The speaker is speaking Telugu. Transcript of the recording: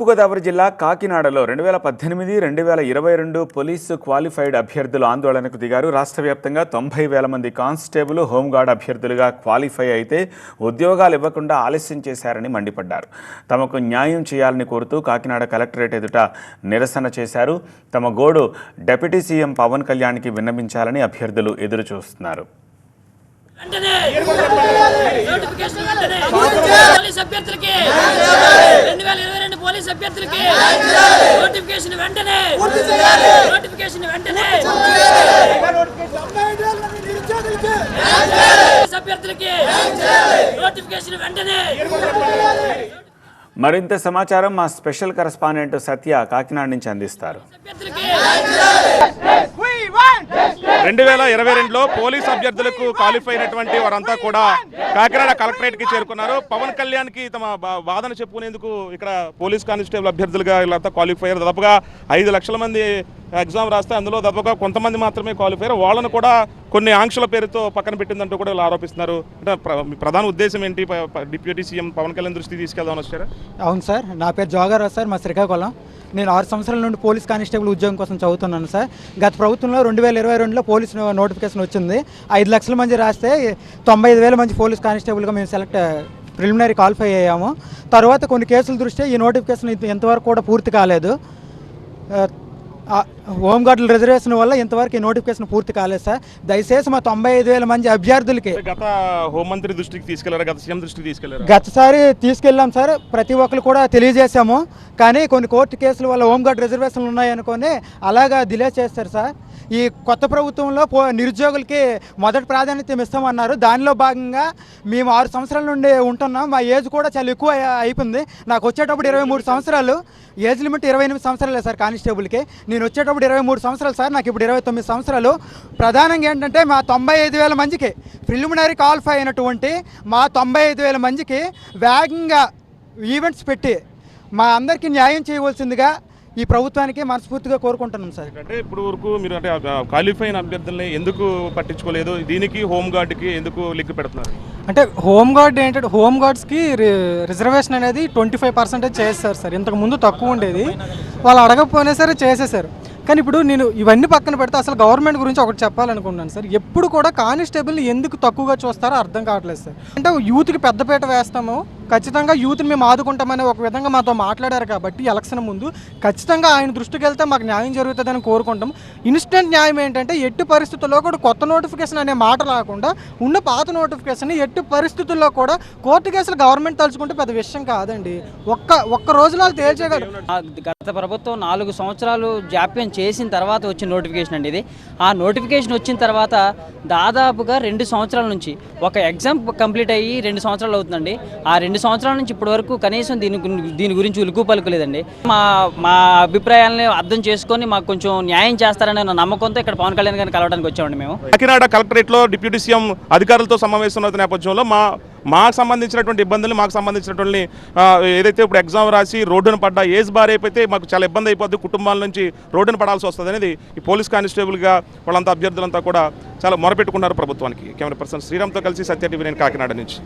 తూర్పుగోదావరి జిల్లా కాకినాడలో రెండు వేల పద్దెనిమిది రెండు వేల ఇరవై రెండు పోలీసు క్వాలిఫైడ్ అభ్యర్థులు ఆందోళనకు దిగారు. రాష్ట్ర వ్యాప్తంగా తొంభై వేల మంది కానిస్టేబుల్ హోంగార్డ్ అభ్యర్థులుగా క్వాలిఫై అయితే ఉద్యోగాలు ఇవ్వకుండా ఆలస్యం చేశారని మండిపడ్డారు. తమకు న్యాయం చేయాలని కోరుతూ కాకినాడ కలెక్టరేట్ ఎదుట నిరసన చేశారు. తమ గోడు డిప్యూటీ సీఎం పవన్ కళ్యాణ్కి విన్నవించాలని అభ్యర్థులు ఎదురు చూస్తున్నారు వెంటనే! నోటిఫికేషన్ వెంటనే పోలీస్ అభ్యర్థులకి! అభ్యర్థులకి నోటిఫికేషన్ వెంటనే. నోటిఫికేషన్ వెంటనే. అభ్యర్థులకి నోటిఫికేషన్ వెంటనే. మరింత సమాచారం మా స్పెషల్ కరస్పాండెంట్ సత్య కాకినాడ నుంచి అందిస్తారు. రెండు వేల ఇరవై రెండులో పోలీస్ అభ్యర్థులకు క్వాలిఫై అయినటువంటి వారంతా కూడా కాకినాడ కలెక్టరేట్కి చేరుకున్నారు. పవన్ కళ్యాణ్కి తమ బా- వాదన చెప్పుకునేందుకు ఇక్కడ పోలీస్ కానిస్టేబుల్ అభ్యర్థులుగా వీళ్ళంతా క్వాలిఫై అయ్యారు. దాదాపుగా ఐదు లక్షల మంది ఎగ్జామ్ రాస్తే అందులో దాదాపుగా కొంతమంది మాత్రమే క్వాలిఫై అయ్యారు. వాళ్ళను కూడా కొన్ని ఆంక్షల పేరుతో పక్కన పెట్టిందంటూ కూడా వీళ్ళు ఆరోపిస్తున్నారు. అంటే ప్ర- మీ ప్రధాన ఉద్దేశం ఏంటి? డిప్యూటీ సీఎం పవన్ కళ్యాణ్ దృష్టికి తీసుకెళ్దామని వచ్చారు? అవును సార్ నా పేరు జోగారావు సార్ మా శ్రీకాకుళం. నేను ఆరు సంవత్సరాల నుండి పోలీస్ కానిస్టేబుల్ ఉద్యోగం కోసం చదువుతున్నాను సార్. గత ప్రభుత్వంలో రెండు వేల ఇరవై రెండులో పోలీస్ నోటిఫికేషన్ వచ్చింది. ఐదు లక్షల మంది రాస్తే తొంభై ఐదు వేల మంది పోలీస్ కానిస్టేబుల్గా మేము సెలెక్ట్ ప్రిలిమినరీ క్వాలిఫై అయ్యాము. తర్వాత కొన్ని కేసుల దృష్ట్యా ఈ నోటిఫికేషన్ ఇంతవరకు కూడా పూర్తి కాలేదు. హోంగార్డుల రిజర్వేషన్ వల్ల ఇంతవరకు ఈ నోటిఫికేషన్ పూర్తి కాలేదు సార్. దయచేసి మా తొంభై ఐదు వేల మంది అభ్యర్థులకి గత హోంమంత్రి దృష్టికి తీసుకెళ్ళారా? గత సీఎం దృష్టికి తీసుకెళ్ళారా? గతసారి తీసుకెళ్ళాం సార్. ప్రతి ఒక్కరు కూడా తెలియజేశాము. కానీ కొన్ని కోర్టు కేసుల వల్ల హోంగార్డ్ రిజర్వేషన్లు ఉన్నాయనుకొని అలాగా డిలే చేస్తారు సార్. ఈ కొత్త ప్రభుత్వంలో పో నిరుద్యోగులకి మొదటి ప్రాధాన్యత ఇస్తామన్నారు దానిలో భాగంగా మేము ఆరు సంవత్సరాల నుండి ఉంటున్నాం. మా ఏజ్ కూడా చాలా ఎక్కువ అయి- అయిపోయింది. నాకు వచ్చేటప్పుడు ఇరవై మూడు సంవత్సరాలు. ఏజ్ లిమిట్ ఇరవై ఎనిమిది సంవత్సరాలే సార్ కానిస్టేబుల్కి. నేను వచ్చేటప్పుడు ఇరవై మూడు సంవత్సరాలు సార్ నాకు ఇప్పుడు ఇరవై తొమ్మిది సంవత్సరాలు. ప్రధానంగా ఏంటంటే మా తొంభై ఐదు వేల మందికి ప్రిలిమినరీ క్వాలిఫై అయినటువంటి మా తొంభై ఐదు వేల మందికి వేగంగా ఈవెంట్స్ పెట్టి మా అందరికీ న్యాయం చేయవలసిందిగా ఈ ప్రభుత్వానికి మనస్ఫూర్తిగా కోరుకుంటున్నాం సార్. అంటే ఇప్పుడు వరకు మీరు అంటే క్వాలిఫై అయిన అభ్యర్థుల్ని ఎందుకు పట్టించుకోలేదు? దీనికి హోమ్ గార్డ్కి ఎందుకు లింక్ పెడుతున్నారు? అంటే హోమ్ గార్డ్ ఏంటంటే హోమ్ గార్డ్స్కి రి- రిజర్వేషన్ అనేది ట్వంటీ ఫైవ్ పర్సెంటేజ్ చేస్తారు సార్. ఇంతకు ముందు తక్కువ ఉండేది. వాళ్ళు అడగకపోయినా సరే చేసేసారు కానీ ఇప్పుడు నేను ఇవన్నీ పక్కన పెడితే అసలు గవర్నమెంట్ గురించి ఒకటి చెప్పాలనుకుంటున్నాను సార్. ఎప్పుడు కూడా కానిస్టేబుల్ని ఎందుకు తక్కువగా చూస్తారో అర్థం కావట్లేదు సార్. అంటే యూత్కి పెద్దపీట వేస్తాము ఖచ్చితంగా యూత్ని మేము ఆదుకుంటామని ఒక విధంగా మాతో మాట్లాడారు కాబట్టి ఎలక్షన్ ముందు ఖచ్చితంగా ఆయన దృష్టికి వెళ్తే మాకు న్యాయం జరుగుతుందని కోరుకుంటాం. ఇన్స్టెంట్ న్యాయం ఏంటంటే ఎట్టి పరిస్థితుల్లో కూడా కొత్త నోటిఫికేషన్ అనే మాట రాకుండా ఉన్న పాత నోటిఫికేషన్ ఎట్టి పరిస్థితుల్లో కూడా కోర్టు కేసులు గవర్నమెంట్ తలుచుకుంటే పెద్ద విషయం కాదండి. ఒక్క ఒక్క రోజులో వాళ్ళు తేల్చేయగలరు గత ప్రభుత్వం నాలుగు సంవత్సరాలు జాప్యం చేసిన తర్వాత వచ్చిన నోటిఫికేషన్ అండి ఇది. ఆ నోటిఫికేషన్ వచ్చిన తర్వాత దాదాపుగా రెండు సంవత్సరాల నుంచి ఒక ఎగ్జామ్ కంప్లీట్ అయ్యి రెండు సంవత్సరాలు అవుతుందండి. ఆ రెండు సంవత్సరాల నుంచి ఇప్పటి వరకు కనీసం దీని దీని గురించి ఉలుకు పలుకులేదండి. మా మా అభిప్రాయాలని అర్థం చేసుకొని మాకు కొంచెం న్యాయం చేస్తారనే నమ్మకంతో ఇక్కడ పవన్ కళ్యాణ్ గారిని కలవడానికి వచ్చామండి మేము. కాకినాడ కలెక్టరేట్లో డిప్యూటీ సీఎం అధికారులతో సమావేశం నేపథ్యంలో మా మాకు సంబంధించినటువంటి ఇబ్బందులు మాకు సంబంధించినటువంటి ఏదైతే ఇప్పుడు ఎగ్జామ్ రాసి రోడ్డున పడ్డ ఏజ్ బార్ అయిపోతే మాకు చాలా ఇబ్బంది అయిపోద్ది కుటుంబాల నుంచి రోడ్డున పడాల్సి వస్తుంది అనేది ఈ పోలీస్ కానిస్టేబుల్గా వాళ్ళంతా అభ్యర్థులంతా కూడా చాలా మొరపెట్టుకున్నారు ప్రభుత్వానికి. కెమెరా పర్సన్ శ్రీరామ్తో కలిసి సత్య టీవీ నేను కాకినాడ నుంచి.